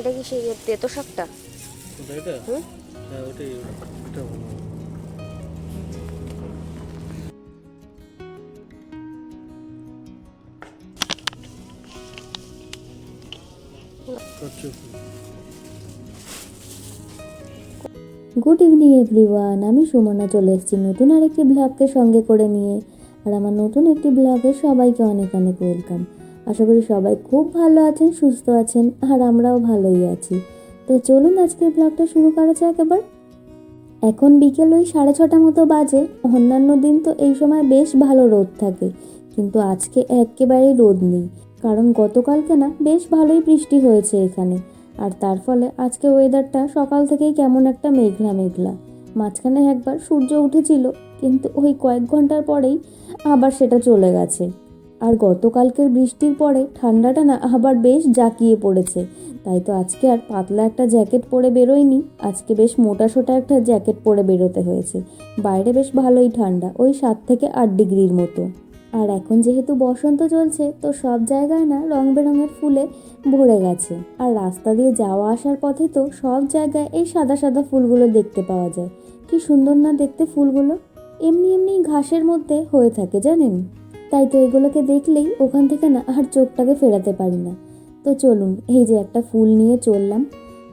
এটা কি সেই তেতো শাকটা? হ্যাঁ। গুড ইভিনিং এভরিওয়ান আমি সুমনা চলে এসেছি নতুন আরেকটি ব্লগকে সঙ্গে করে নিয়ে। আর আমার নতুন একটি ব্লগে সবাইকে অনেক অনেক ওয়েলকাম আশা করি সবাই খুব ভালো আছেন, সুস্থ আছেন, আর আমরাও ভালোই আছি। তো চলুন আজকের ব্লগটা শুরু করা যাক এবার। এখন বিকেল ওই সাড়ে ছটা মতো বাজে, অন্যান্য দিন তো এই সময় বেশ ভালো রোদ থাকে, কিন্তু আজকে একেবারেই রোদ নেই, কারণ গতকালকে না বেশ ভালোই বৃষ্টি হয়েছে এখানে, আর তার ফলে আজকে ওয়েদারটা সকাল থেকেই কেমন একটা মেঘলা মেঘলা মাঝখানে একবার সূর্য উঠেছিল, কিন্তু ওই কয়েক ঘণ্টার পরেই আবার সেটা চলে গেছে। আর গতকালকের বৃষ্টির পরে ঠান্ডাটা না আবার বেশ জাঁকিয়ে পড়েছে। তাই তো আজকে আর পাতলা একটা জ্যাকেট পরে বেরোয়নি। আজকে বেশ মোটা সোটা একটা জ্যাকেট পরে বেরোতে হয়েছে। বাইরে বেশ ভালোই ঠান্ডা, ওই সাত থেকে আট ডিগ্রির মতো। আর এখন যেহেতু বসন্ত চলছে, তো সব জায়গায় না রং বেরঙের ফুলে ভরে গেছে। আর রাস্তা দিয়ে যাওয়া আসার পথে তো সব জায়গায় এই সাদা সাদা ফুলগুলো দেখতে পাওয়া যায়। কি সুন্দর না দেখতে ফুলগুলো। এমনি এমনি ঘাসের মধ্যে হয়ে থাকে, জানেন? তাই তো এগুলোকে দেখলেই ওখান থেকে না আর চোখটাকে ফেরাতে পারি না। তো চলুন, এই যে একটা ফুল নিয়ে চললাম।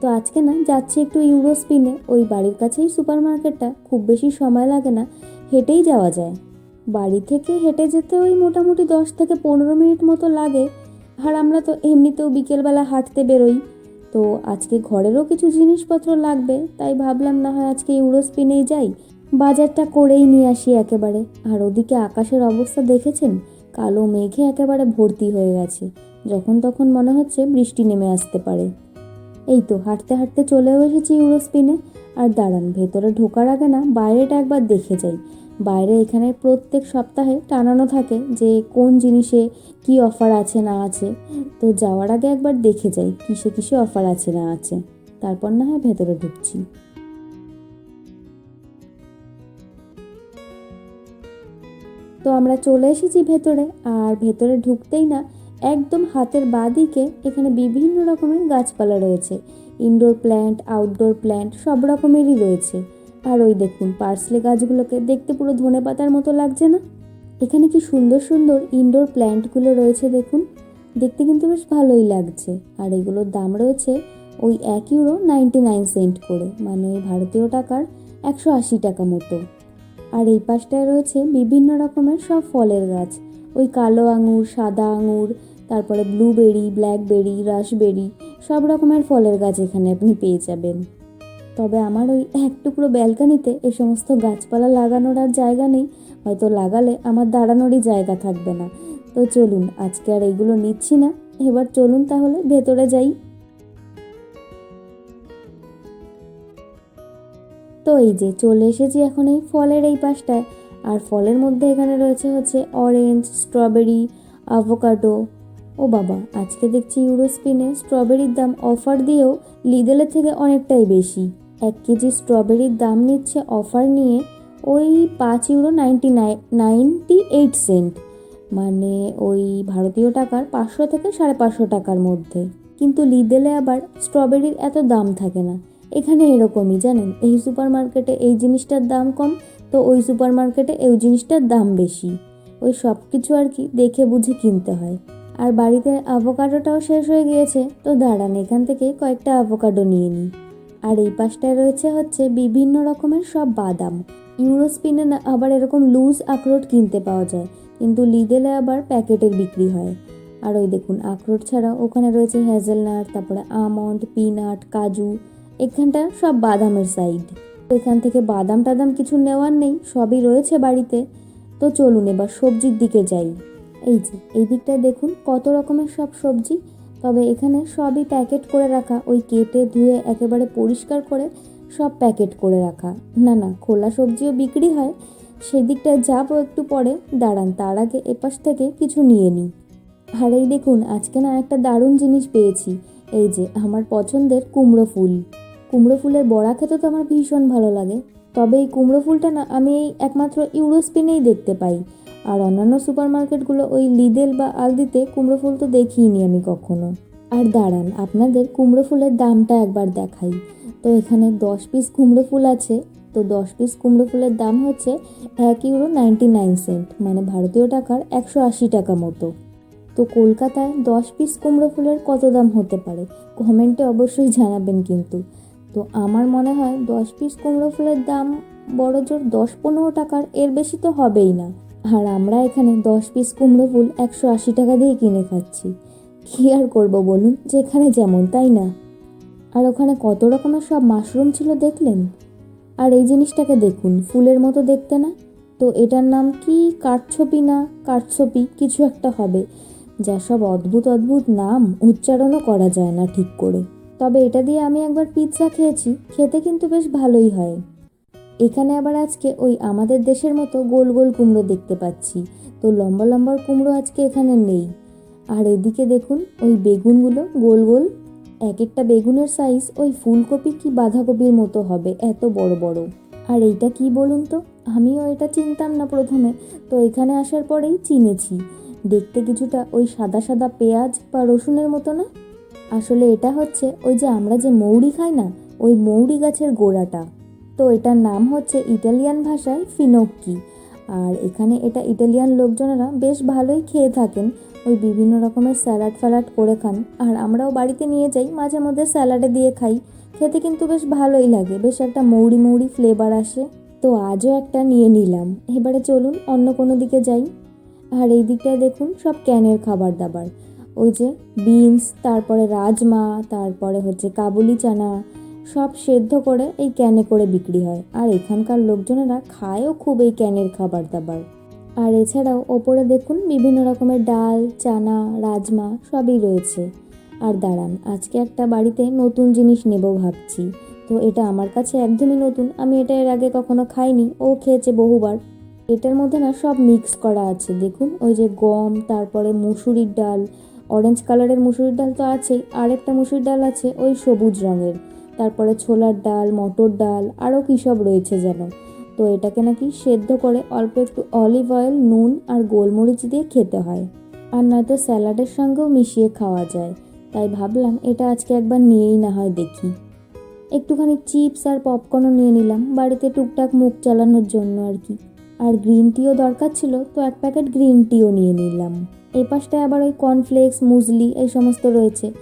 তো আজকে না যাচ্ছি একটু ইউরোস্পিনে, ওই বাড়ির কাছেই সুপার মার্কেটটা খুব বেশি সময় লাগে না, হেঁটেই যাওয়া যায়। বাড়ি থেকে হেঁটে যেতে ওই মোটামুটি দশ থেকে পনেরো মিনিট মতো লাগে। আর আমরা তো এমনিতেও বিকেলবেলা হাঁটতে বেরোই। তো আজকে ঘরেরও কিছু জিনিসপত্র লাগবে, তাই ভাবলাম না হয় আজকে ইউরোস্পিনেই যাই। বাজারটা করেই নিয়ে আসি একেবারে। আর ওদিকে আকাশের অবস্থা দেখেছেন? কালো মেঘে একেবারে ভর্তি হয়ে গেছে। যখন তখন মনে হচ্ছে বৃষ্টি নেমে আসতে পারে। এই তো, হাঁটতে হাঁটতে চলেও এসেছি ইউরোস্পিনে। আর দাঁড়ান, ভেতরে ঢোকার আগে না বাইরেটা একবার দেখে যাই। বাইরে এখানে প্রত্যেক সপ্তাহে টানানো থাকে যে কোন জিনিসে কি অফার আছে না আছে। তো যাওয়ার আগে একবার দেখে যাই কিসে কিসে অফার আছে না আছে। তারপর না হয় ভেতরে ঢুকছি। তো আমরা চলে এসেছি ভেতরে, আর ভেতরে ঢুকতেই না, একদম হাতের বাঁদিকে এখানে বিভিন্ন রকমের গাছপালা রয়েছে। ইনডোর প্ল্যান্ট আউটডোর প্ল্যান্ট সব রকমেরই রয়েছে। আর ওই দেখুন পার্সলে গাছগুলোকে দেখতে পুরো ধনে পাতার মতো লাগছে না? এখানে কি সুন্দর সুন্দর ইনডোর প্ল্যান্টগুলো রয়েছে দেখুন। দেখতে কিন্তু বেশ ভালোই লাগছে। আর এগুলোর দাম রয়েছে ওই এক ইউরো নাইনটি নাইন সেন্ট করে মানে ভারতীয় টাকার একশো আশি টাকা মতো। আর এই পাশটায় রয়েছে বিভিন্ন রকমের সব ফলের গাছ। ওই কালো আঙুর, সাদা আঙুর, তারপরে ব্লুবেরি, ব্ল্যাকবেরি, রাসবেরি, সব রকমের ফলের গাছ এখানে আপনি পেয়ে যাবেন। তবে আমার ওই এক টুকরো ব্যালকানিতে এ সমস্ত গাছপালা লাগানোর আর জায়গা নেই, হয়তো লাগালে আমার দাঁড়ানোরই জায়গা থাকবে না। তো চলুন, আজকে আর এইগুলো নিচ্ছি না। এবার চলুন তাহলে ভেতরে যাই। তো এই যে চলে এসেছি এখন এই ফলের এই পাশটায়। আর ফলের মধ্যে এখানে রয়েছে হচ্ছে অরেঞ্জ স্ট্রবেরি আভোকাডো ও বাবা, আজকে দেখছি ইউরোস্পিনে স্ট্রবেরির দাম অফার দিয়েও লিদেলের থেকে অনেকটাই বেশি। এক কেজি স্ট্রবেরির দাম নিচ্ছে অফার নিয়ে ওই পাঁচ euro ninety ninety eight cent মানে ওই ভারতীয় টাকার পাঁচশো থেকে সাড়ে পাঁচশো টাকার মধ্যে। কিন্তু লিদেলে আবার স্ট্রবেরির এত দাম থাকে না। এখানে এরকমই, জানেন? এই সুপার মার্কেটে এই জিনিসটার দাম কম, তো ওই সুপার মার্কেটে এই জিনিসটার দাম বেশি। ওই সব কিছু আর কি দেখে বুঝে কিনতে হয়। আর বাড়িতে অ্যাভোকাডোটাও শেষ হয়ে গিয়েছে, তো দাঁড়ান, এখান থেকে কয়েকটা অ্যাভোকাডো নিয়ে নিই। আর এই পাশটায় রয়েছে হচ্ছে বিভিন্ন রকমের সব বাদাম। ইউরোস্পিনে আবার এরকম লুজ আখরোট কিনতে পাওয়া যায়, কিন্তু লিদেলে আবার প্যাকেটের বিক্রি হয়। আর ওই দেখুন, আখরোট ছাড়াও ওখানে রয়েছে হ্যাজেলনাট তারপরে আমন্ড, পিনাট, কাজু এখানটা সব বাদামের সাইড তো এখান থেকে বাদাম টাদাম কিছু নেওয়ার নেই, সবই রয়েছে বাড়িতে। তো চলুন এবার সবজির দিকে যাই। এই যে, এই দিকটায় দেখুন কত রকমের সব সবজি। তবে এখানে সবই প্যাকেট করে রাখা। ওই কেটে ধুয়ে একেবারে পরিষ্কার করে সব প্যাকেট করে রাখা। না না, খোলা সবজিও বিক্রি হয়। সেদিকটায় যাব একটু পরে। দাঁড়ান, তার আগে এপাশ থেকে কিছু নিয়ে নিই। আর এই দেখুন, আজকে না একটা দারুণ জিনিস পেয়েছি। এই যে, আমার পছন্দের কুমড়ো ফুল। কুমড়ো ফুলের বড়া খেতে তো আমার ভীষণ ভালো লাগে। তবে এই কুমড়ো ফুলটা না আমি এই একমাত্র ইউরোস্পিনেই দেখতে পাই। আর অন্যান্য সুপার মার্কেটগুলো ওই লিদেল বা আলদিতে কুমড়ো ফুল তো দেখিনি আমি কখনো। আর দাঁড়ান, আপনাদের কুমড়ো ফুলের দামটা একবার দেখাই। তো এখানে দশ পিস কুমড়ো ফুল আছে। তো দশ পিস কুমড়ো ফুলের দাম হচ্ছে এক ইউরো নাইনটি নাইন সেন্ট মানে ভারতীয় টাকার একশো আশি টাকা মতো। তো কলকাতায় দশ পিস কুমড়ো ফুলের কত দাম হতে পারে? কমেন্টে অবশ্যই জানাবেন কিন্তু। তো আমার মনে হয় দশ পিস কুমড়ো ফুলের দাম বড় জোর দশ পনেরো টাকার, এর বেশি তো হবেই না। আর আমরা এখানে দশ পিস কুমড়ো ফুল একশো আশি টাকা দিয়ে কিনে খাচ্ছি। কী আর করব বলুন? যেখানে যেমন, তাই না? আর ওখানে কত রকমের সব মাশরুম ছিল দেখলেন? আর এই জিনিসটাকে দেখুন, ফুলের মতো দেখতে না? তো এটার নাম কি? কাঠছপি না? কাঠছপি, কিছু একটা হবে। যা সব অদ্ভুত অদ্ভুত নাম, উচ্চারণও করা যায় না ঠিক করে। তবে এটা দিয়ে আমি একবার পিৎজা খেয়েছি, খেতে কিন্তু বেশ ভালোই হয়। এখানে আবার আজকে ওই আমাদের দেশের মতো গোল গোল কুমড়ো দেখতে পাচ্ছি, তো লম্বা লম্বা কুমড়ো আজকে এখানে নেই। আর এদিকে দেখুন, ওই বেগুনগুলো গোল গোল এক একটা বেগুনের সাইজ ওই ফুলকপি কি বাঁধাকপির মতো হবে, এত বড় বড়। আর এইটা কি বলুন তো? আমিও এটা চিনতাম না প্রথমে, তো এখানে আসার পরেই চিনেছি। দেখতে কিছুটা ওই সাদা সাদা পেঁয়াজ বা রসুনের মতো না? আসলে এটা হচ্ছে ওই যে আমরা যে মৌরি খাই না, ওই মৌরি গাছের গোড়াটা। তো এটার নাম হচ্ছে ইটালিয়ান ভাষায় ফিনোক্কি। আর এখানে এটা ইটালিয়ান লোকজনেরা বেশ ভালোই খেয়ে থাকেন, ওই বিভিন্ন রকমের স্যালাড ফ্যালাড করে খান। আর আমরাও বাড়িতে নিয়ে যাই, মাঝে মধ্যে স্যালাডে দিয়ে খাই। খেতে কিন্তু বেশ ভালোই লাগে, বেশ একটা মৌরি মৌরি ফ্লেভার আসে। তো আজও একটা নিয়ে নিলাম। এবারে চলুন অন্য কোনো দিকে যাই। আর এই দিকটায় দেখুন সব ক্যানের খাবার দাবার। ওই যে বিনস, তারপরে রাজমা, তারপরে হচ্ছে কাবুলি চানা, সব সেদ্ধ করে এই ক্যানে করে বিক্রি হয়। আর এখানকার লোকজনেরা খায়ও খুব এই ক্যানের খাবার দাবার আর এছাড়াও ওপরে দেখুন বিভিন্ন রকমের ডাল, চানা, রাজমা সবই রয়েছে। আর দাঁড়ান, আজকে একটা বাড়িতে নতুন জিনিস নেব ভাবছি। তো এটা আমার কাছে একদমই নতুন, আমি এটা এর আগে কখনো খাইনি, ও খেয়েছে বহুবার। এটার মধ্যে না সব মিক্স করা আছে, দেখুন, ওই যে গম, তারপরে মুসুরির ডাল অরেঞ্জ কালারের মুসুরির ডাল তো আছেই আর একটা মুসুরির ডাল আছে ওই সবুজ রঙের। তারপরে ছোলার ডাল, মটর ডাল আরও কী সব রয়েছে যেন। তো এটাকে নাকি সেদ্ধ করে অল্প একটু অলিভ অয়েল, নুন আর গোলমরিচ দিয়ে খেতে হয়। আর নয়তো স্যালাডের সঙ্গেও মিশিয়ে খাওয়া যায়। তাই ভাবলাম এটা আজকে একবার নিয়েই না হয় দেখি। একটুখানি চিপস আর পপকর্নও নিয়ে নিলাম, বাড়িতে টুকটাক মুখ চালানোর জন্য আর কি। আর গ্রিন টিও দরকার ছিল, তো এক প্যাকেট গ্রিন টিও নিয়ে নিলাম। এই পাশটায় আবার ওই কর্নফ্লেক্স মুজলি এই সমস্ত রয়েছে।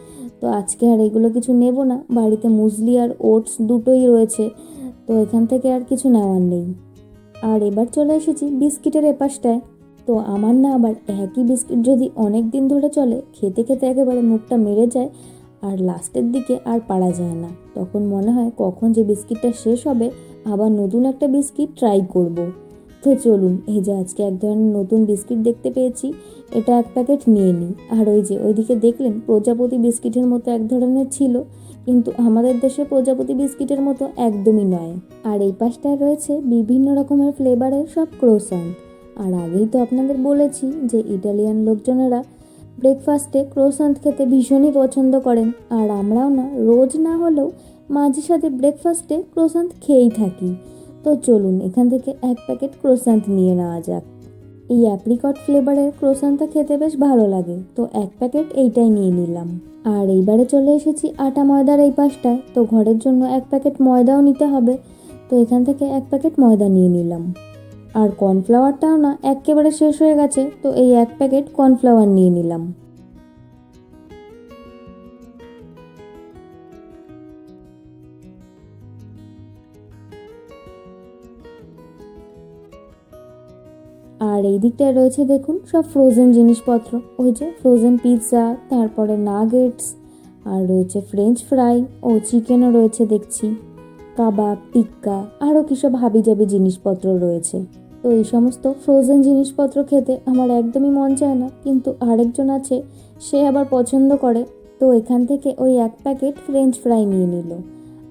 তো আজকে আর এগুলো কিছু নেব না, বাড়িতে মুজলি আর ওটস দুটোই রয়েছে। তো এখান থেকে আর কিছু নেওয়ার নেই। আর এবার চলে এসেছি বিস্কিটের এপাশটায় তো আমার না আবার একই বিস্কিট যদি অনেক দিন ধরে চলে, খেতে খেতে একেবারে মুখটা মেরে যায় আর লাস্টের দিকে আর পারা যায় না। তখন মনে হয় কখন যে বিস্কিটটা শেষ হবে, আবার নতুন একটা বিস্কিট ট্রাই করব। তো চলুন, এই যে আজকে এক ধরনের নতুন বিস্কিট দেখতে পেয়েছি, এটা এক প্যাকেট নিয়ে নিই। আর ওই যে, ওইদিকে দেখলেন, প্রজাপতি বিস্কিটের মতো এক ধরনের ছিল, কিন্তু আমাদের দেশে প্রজাপতি বিস্কিটের মতো একদমই নয়। আর এই পাশটায় রয়েছে বিভিন্ন রকমের ফ্লেভারের সব ক্রোসান্ট। আর আগেই তো আপনাদের বলেছি যে, ইটালিয়ান লোকজনেরা ব্রেকফাস্টে ক্রোসান্ট খেতে ভীষণই পছন্দ করেন। আর আমরাও না, রোজ না হলেও মাঝে সাথে ব্রেকফাস্টে ক্রোসান্ট খেয়েই থাকি। তো চলুন, এখান থেকে এক প্যাকেট ক্রোসান্ত নিয়ে নেওয়া যাক। এই অ্যাপ্রিকট ফ্লেভারের ক্রোসানটা খেতে বেশ ভালো লাগে, তো এক প্যাকেট এইটাই নিয়ে নিলাম। আর এইবারে চলে এসেছি আটা ময়দার এই পাশটায়, তো ঘরের জন্য এক প্যাকেট ময়দাও নিতে হবে, তো এখান থেকে এক প্যাকেট ময়দা নিয়ে নিলাম। আর কর্নফ্লাওয়ারটাও না একেবারে শেষ হয়ে গেছে, তো এই এক প্যাকেট কর্নফ্লাওয়ার নিয়ে নিলাম। আর এই দিকটায় রয়েছে দেখুন, সব ফ্রোজেন জিনিসপত্র। ওই যে ফ্রোজেন পিৎজা তারপরে নাগেটস আর রয়েছে ফ্রেঞ্চ ফ্রাই ও চিকেনও রয়েছে দেখছি। কাবাব, টিক্কা, আরও কী সব হাবিজাবি জিনিসপত্র রয়েছে। তো এই সমস্ত ফ্রোজেন জিনিসপত্র খেতে আমার একদমই মন চায় না, কিন্তু আরেকজন আছে, সে আবার পছন্দ করে। তো এখান থেকে ওই এক প্যাকেট ফ্রেঞ্চ ফ্রাই নিয়ে নিল।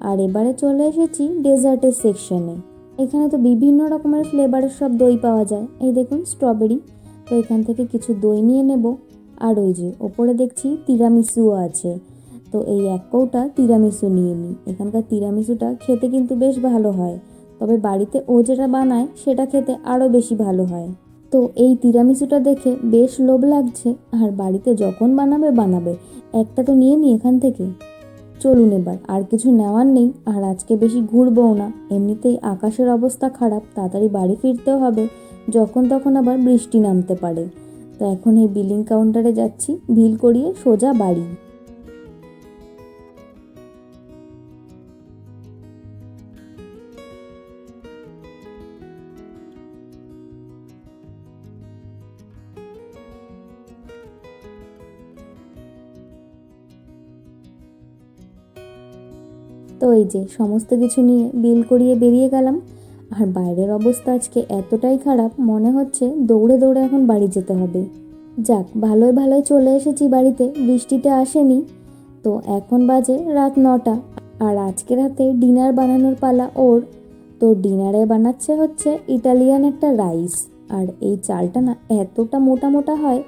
আর এবারে চলে এসেছি ডেজার্টের সেকশনে এখানে তো বিভিন্ন রকমের ফ্লেভারের সব দই পাওয়া যায়। এই দেখুন স্ট্রবেরি তো এখান থেকে কিছু দই নিয়ে নেব। আর ওই যে ওপরে দেখছি তিরামিসুও আছে। তো এই এক কৌটা তিরামিসু নিয়ে নিই। এখানকার তিরামিসুটা খেতে কিন্তু বেশ ভালো হয়। তবে বাড়িতে ও যেটা বানায়, সেটা খেতে আরও বেশি ভালো হয়। তো এই তিরামিসুটা দেখে বেশ লোভ লাগছে। আর বাড়িতে যখন বানাবে বানাবে। একটা তো নিয়ে নি এখান থেকে। চলুন এবার, আর কিছু নেওয়ার নেই, আর আজকে বেশি ঘুরবও না। এমনিতেই আকাশের অবস্থা খারাপ, তাড়াতাড়ি বাড়ি ফিরতেও হবে, যখন তখন আবার বৃষ্টি নামতে পারে। তো এখন এই বিলিং কাউন্টারে যাচ্ছি, ভিল করিয়ে সোজা বাড়ি। তো এই যে সমস্ত কিছু নিয়ে বিল করিয়ে বেরিয়ে গেলাম। আর বাইরের অবস্থা আজকে এতটাই খারাপ, মনে হচ্ছে দৌড়ে দৌড়ে এখন বাড়ি যেতে হবে। যাক ভালোই ভালোই চলে এসেছি বাড়িতে, বৃষ্টিটা আসেনি। তো এখন বাজে রাত নটা। আর আজকে রাতে ডিনার বানানোর পালা ওর। তো ডিনারে বানাচ্ছে হচ্ছে ইটালিয়ান একটা রাইস। আর এই চালটা না এতটা মোটা মোটা হয়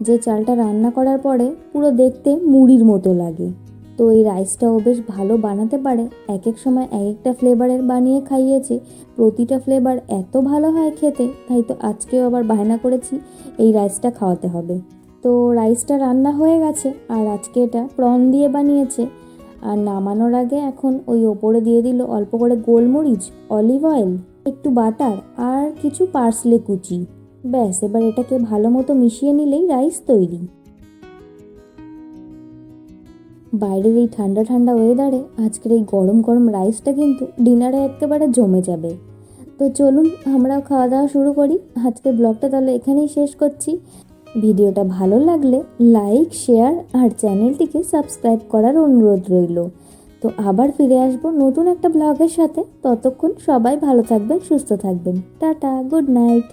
যে চালটা রান্না করার পরে পুরো দেখতে মুড়ির মতো লাগে। তো এই রাইসটাও বেশ ভালো বানাতে পারে। এক এক সময় এক একটা ফ্লেভারের বানিয়ে খাইয়েছে। প্রতিটা ফ্লেভার এত ভালো হয় খেতে, তাই তো আজকেও আবার বায়না করেছি এই রাইসটা খাওয়াতে হবে। তো রাইসটা রান্না হয়ে গেছে আর আজকে এটা প্রন দিয়ে বানিয়েছে। আর নামানোর আগে এখন ওই ওপরে দিয়ে দিল অল্প করে গোলমরিচ অলিভ অয়েল একটু বাটার আর কিছু পার্সলে কুচি। ব্যাস, এবার এটাকে ভালো মতো মিশিয়ে নিলেই রাইস তৈরি। বাইরের এই ঠান্ডা ঠান্ডা ওয়েদারে আজকের এই গরম গরম রাইসটা কিন্তু ডিনারে একেবারে জমে যাবে। তো চলুন আমরাও খাওয়া দাওয়া শুরু করি। আজকের ব্লগটা তাহলে এখানেই শেষ করছি। ভিডিওটা ভালো লাগলে লাইক শেয়ার আর চ্যানেলটিকে সাবস্ক্রাইব করার অনুরোধ রইল। তো আবার ফিরে আসব নতুন একটা ব্লগের সাথে। ততক্ষণ সবাই ভালো থাকবেন, সুস্থ থাকবেন। Tata good night